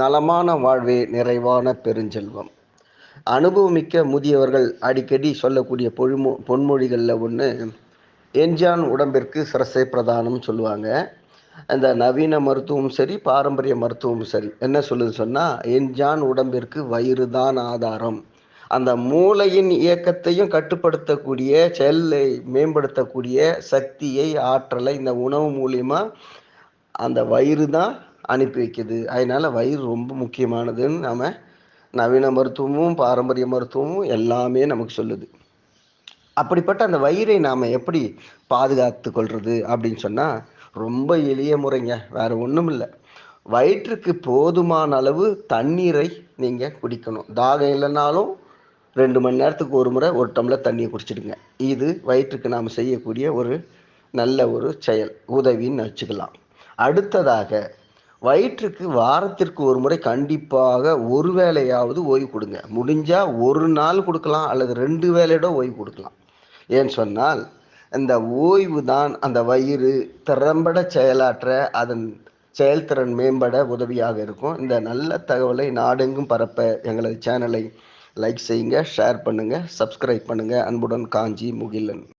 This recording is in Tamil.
நலமான வாழ்வே நிறைவான பெருஞ்செல்வம். அனுபவமிக்க முதியவர்கள் அடிக்கடி சொல்லக்கூடிய பொழுமொ பொன்மொழிகளில் ஒன்று என்ஜான் உடம்பிற்கு சிரசை பிரதானம் சொல்லுவாங்க. அந்த நவீன மருத்துவமும் சரி பாரம்பரிய மருத்துவமும் சரி. என்ன சொல்லுது சொன்னால் என்ஜான் உடம்பிற்கு வயிறு தான் ஆதாரம். அந்த மூளையின் இயக்கத்தையும் கட்டுப்படுத்தக்கூடிய செல்லை மேம்படுத்தக்கூடிய சக்தியை ஆற்றலை இந்த உணவு மூலியமாக அந்த வயிறு தான் அனுப்பி வைக்கிது. அதனால வயிறு ரொம்ப முக்கியமானதுன்னு நாம் நவீன மருத்துவமும் பாரம்பரிய மருத்துவமும் எல்லாமே நமக்கு சொல்லுது. அப்படிப்பட்ட அந்த வயிறை நாம் எப்படி பாதுகாத்து கொள்வது அப்படின்னு சொன்னால் ரொம்ப எளிய முறைங்க. வேறு ஒன்றும் இல்லை. வயிற்றுக்கு போதுமான அளவு தண்ணீரை நீங்கள் குடிக்கணும். தாகம் இல்லைனாலும் ரெண்டு மணி நேரத்துக்கு ஒரு முறை ஒரு டம்ளர் தண்ணியை குடிச்சிடுங்க. இது வயிற்றுக்கு நாம் செய்யக்கூடிய ஒரு நல்ல ஒரு செயல். உதவின்னு வச்சுக்கலாம். அடுத்ததாக வயிற்றுக்கு வாரத்திற்கு ஒரு முறை கண்டிப்பாக ஒரு வேலையாவது ஓய்வு கொடுங்க. முடிஞ்சால் ஒரு நாள் கொடுக்கலாம் அல்லது ரெண்டு வேலையோட ஓய்வு கொடுக்கலாம். ஏன்னு சொன்னால் இந்த ஓய்வு தான் அந்த வயிறு திறம்பட செயலாற்ற அதன் செயல்திறன் மேம்பட உதவியாக இருக்கும். இந்த நல்ல தகவலை நாடெங்கும் பரப்ப எங்களது சேனலை லைக் செய்யுங்க ஷேர் பண்ணுங்கள் சப்ஸ்கிரைப் பண்ணுங்கள் அன்புடன் காஞ்சி முகிலன்.